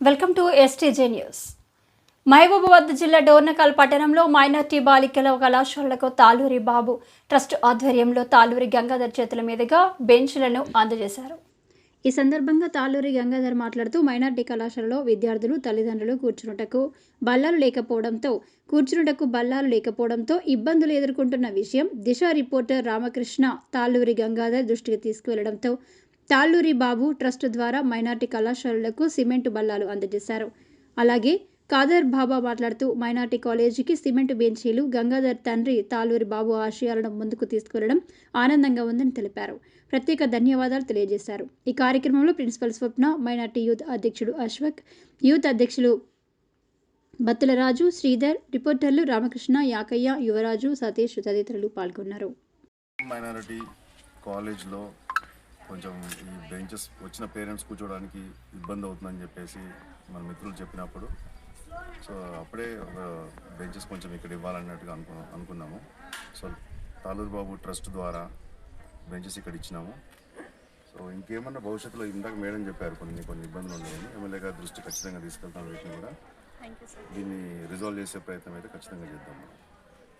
Welcome to STJ news Mahabubabad జిల్లా డోర్నకల్ పట్టణంలో minority బాలికల కళాశాలకు తాలూరి బాబు ట్రస్ట్ ఆధ్వర్యంలో తాలూరి గంగాధర్ చేతుల మీదుగా బెంచ్లను అందజేశారు. ఈ సందర్భంగా తాలూరి గంగాధర్ మాట్లాడుతూ మైనార్టీ కళాశాలలో విద్యార్థులు తల్లిదండ్రులు కూర్చున్నటకు బల్లాలు లేకపోవడంతో కూర్చున్నటకు బల్లాలు లేకపోవడంతో ఇబ్బందులు ఎదుర్కొంటున్న విషయం దిశ రిపోర్టర్ రామకృష్ణ తాలూరి గంగాధర్ దృష్టికి తీసుకువెళ్ళడంతో తాళ్ళూరి బాబు ట్రస్ట్ ద్వారా మైనార్టీ కళాశాలలకు సిమెంటు బల్లాలు అందజేశారు. అలాగే కాదర్ బాబా మాట్లాడుతూ మైనార్టీ కాలేజీకి సిమెంట్ బెంచీలు గంగాధర్ తండ్రి తాళూరి బాబు ఆశయాలను ముందుకు తీసుకెళ్ళడం ఆనందంగా ఉందని తెలిపారు. ప్రత్యేక ధన్యవాదాలు తెలియజేశారు. ఈ కార్యక్రమంలో ప్రిన్సిపల్ స్వప్న మైనార్టీ యూత్ అధ్యక్షుడు అశ్వక్ యూత్ అధ్యక్షులు బత్తులరాజు శ్రీధర్ రిపోర్టర్లు రామకృష్ణ యాకయ్య యువరాజు సతీష్ తదితరులు పాల్గొన్నారు. మైనారిటీ కాలేజ్లో కొంచెం ఈ బెంచెస్ వచ్చిన పేరెంట్స్ కూర్చోవడానికి ఇబ్బంది అవుతుందని చెప్పేసి మన మిత్రులు చెప్పినప్పుడు. సో అప్పుడే ఒక బెంచెస్ కొంచెం ఇక్కడ ఇవ్వాలన్నట్టుగా అనుకు అనుకున్నాము. సో తాలూరు బాబు ట్రస్ట్ ద్వారా బెంచెస్ ఇక్కడ ఇచ్చినాము. సో ఇంకేమన్నా భవిష్యత్తులో ఇందాక మేడం చెప్పారు కొన్ని కొన్ని ఇబ్బందులు ఉన్నాయని. ఎమ్మెల్యే గారి దృష్టి ఖచ్చితంగా తీసుకెళ్తాం వీటిని కూడా. దీన్ని రిజాల్వ్ చేసే ప్రయత్నం అయితే ఖచ్చితంగా చేద్దాం మనం.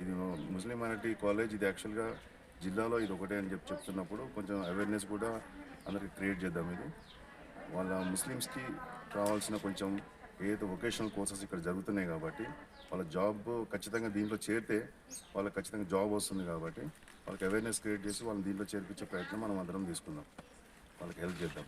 ఇది ముస్లిం మైనార్టీ కాలేజ్ ఇది యాక్చువల్గా జిల్లాలో ఇది ఒకటే అని చెప్పి చెప్తున్నప్పుడు కొంచెం అవేర్నెస్ కూడా అందరికి క్రియేట్ చేద్దాం ఇది. వాళ్ళ ముస్లిమ్స్కి కావాల్సిన కొంచెం ఏదైతే వొకేషనల్ కోర్సెస్ ఇక్కడ జరుగుతున్నాయి కాబట్టి వాళ్ళ జాబ్ ఖచ్చితంగా దీంట్లో చేరితే వాళ్ళకి ఖచ్చితంగా జాబ్ వస్తుంది కాబట్టి వాళ్ళకి అవేర్నెస్ క్రియేట్ చేసి వాళ్ళని దీంట్లో చేర్పించే ప్రయత్నం మనం అందరం తీసుకుందాం. వాళ్ళకి హెల్ప్ చేద్దాం.